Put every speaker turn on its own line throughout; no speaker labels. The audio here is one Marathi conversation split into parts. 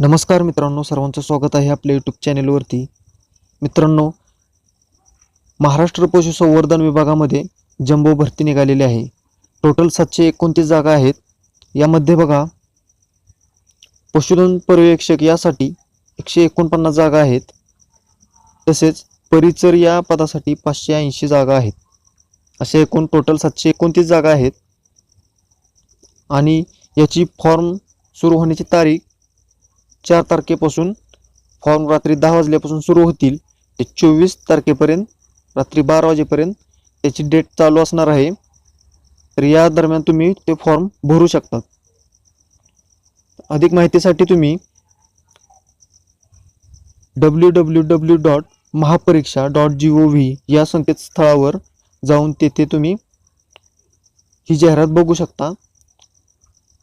नमस्कार मित्रांनो सर्वांचं स्वागत आहे आपल्या यूट्यूब चॅनेलवरती मित्रांनो महाराष्ट्र पशुसंवर्धन विभागामध्ये जम्बो भरती निघालेली आहे. टोटल सातशे एकोणतीस जागा आहेत. यामध्ये बघा पशुधन पर्यवेक्षक यासाठी एकशे एकोणपन्नास जागा आहेत. तसेच परिचर या पदासाठी पाचशे ऐंशी जागा आहेत. असे एकूण टोटल सातशे एकोणतीस जागा आहेत. आणि याची फॉर्म सुरू होण्याची तारीख चार तारखेपासून फॉर्म रात्री दहा वाजल्यापासून सुरू होतील. ते चोवीस तारखेपर्यंत रात्री बारा वाजेपर्यंत त्याची डेट चालू असणार आहे. तर या दरम्यान तुम्ही ते फॉर्म भरू शकतात. अधिक माहितीसाठी तुम्ही W W W dot Mahapariksha dot G O V या संकेतस्थळावर जाऊन तेथे तुम्ही ही जाहिरात बघू शकता.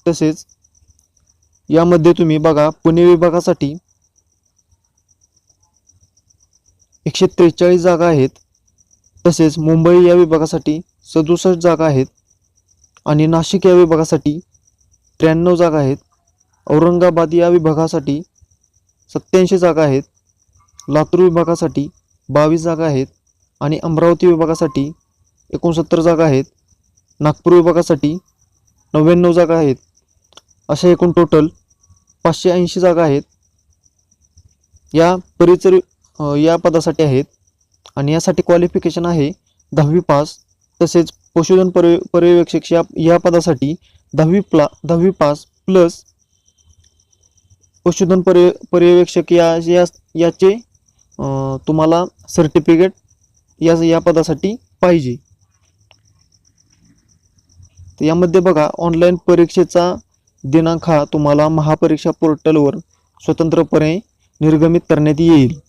तसेच यामध्ये तुम्ही बघा पुणे विभागासाठी एकशे त्रेचाळीस जागा आहेत. तसेच मुंबई या विभागासाठी सदुसष्ट जागा आहेत. आणि नाशिक या विभागासाठी त्र्याण्णव जागा आहेत. औरंगाबाद या विभागासाठी सत्याऐंशी जागा आहेत. लातूर विभागासाठी बावीस जागा आहेत. आणि अमरावती विभागासाठी एकोणसत्तर जागा आहेत. नागपूर विभागासाठी नव्याण्णव जागा आहेत. अशा एकूण टोटल पाचशे ऐंशी जागा आहेत. या परिचर या पदासाठी आहेत आणि यासाठी क्वालिफिकेशन आहे दहावी पास तसेच पशुधन पर्य पर्यवेक्षक या या पदासाठी दहावी प्ला दहावी पास प्लस पशुधन पर्य पर्यवेक्षक या या याचे तुम्हाला सर्टिफिकेट या या पदासाठी पाहिजे. यामध्ये बघा ऑनलाईन परीक्षेचा दिनांक हा तुम्हाला महापरीक्षा पोर्टलवर स्वतंत्रपणे निर्गमित करण्यात येईल.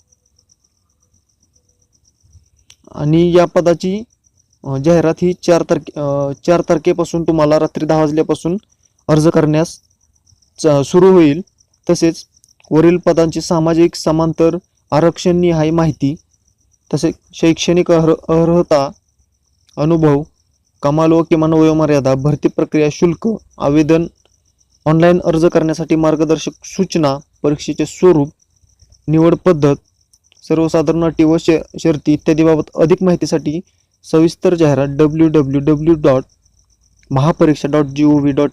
आणि या पदाची जाहिरात ही चार तारखे चार तारखेपासून तुम्हाला रात्री दहा वाजल्यापासून अर्ज करण्यास सुरू होईल. तसेच वरील पदांची सामाजिक समांतर आरक्षण निहाय माहिती तसेच शैक्षणिक अर्ह अर्हता अनुभव कमाल व किमान वयोमर्यादा भरती प्रक्रिया शुल्क आवेदन ऑनलाईन अर्ज करण्यासाठी मार्गदर्शक सूचना परीक्षेचे स्वरूप निवड पद्धत सर्वसाधारण अटी व शे शर्ती इत्यादीबाबत अधिक माहितीसाठी सविस्तर जाहिरात W W W dot Mahapariksha dot G O V dot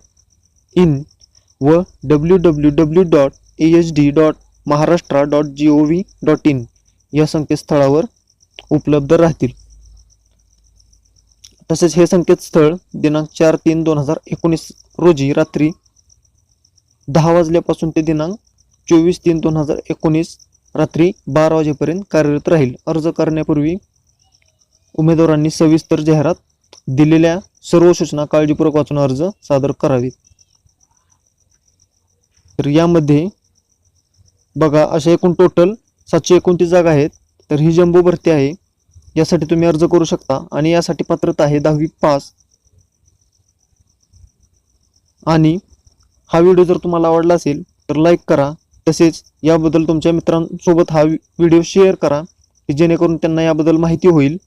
in व W W W dot A H D dot Maharashtra dot G O V dot in या संकेतस्थळावर उपलब्ध राहतील. तसेच हे संकेतस्थळ दिनांक चार तीन दोन हजार एकोणीस रोजी रात्री दहा वाजल्यापासून ते दिनांक चोवीस तीन दोन हजार एकोणीस रात्री बारा वाजेपर्यंत कार्यरत राहील. अर्ज करण्यापूर्वी उमेदवारांनी सविस्तर जाहिरात दिलेल्या सर्व सूचना काळजीपूर्वक वाचून अर्ज सादर करावेत. तर यामध्ये बघा अशा एकूण टोटल सातशे एकोणतीस जागा आहेत. तर ही जम्बो भरती आहे. यासाठी तुम्ही अर्ज करू शकता आणि यासाठी पात्रता आहे दहावी पास. आणि हा व्हिडिओ जर तुम्हाला आवडला असेल तर लाईक करा. तसेच याबद्दल तुमच्या मित्रांसोबत हा व्हिडिओ शेअर करा की जेणेकरून त्यांना याबद्दल माहिती होईल.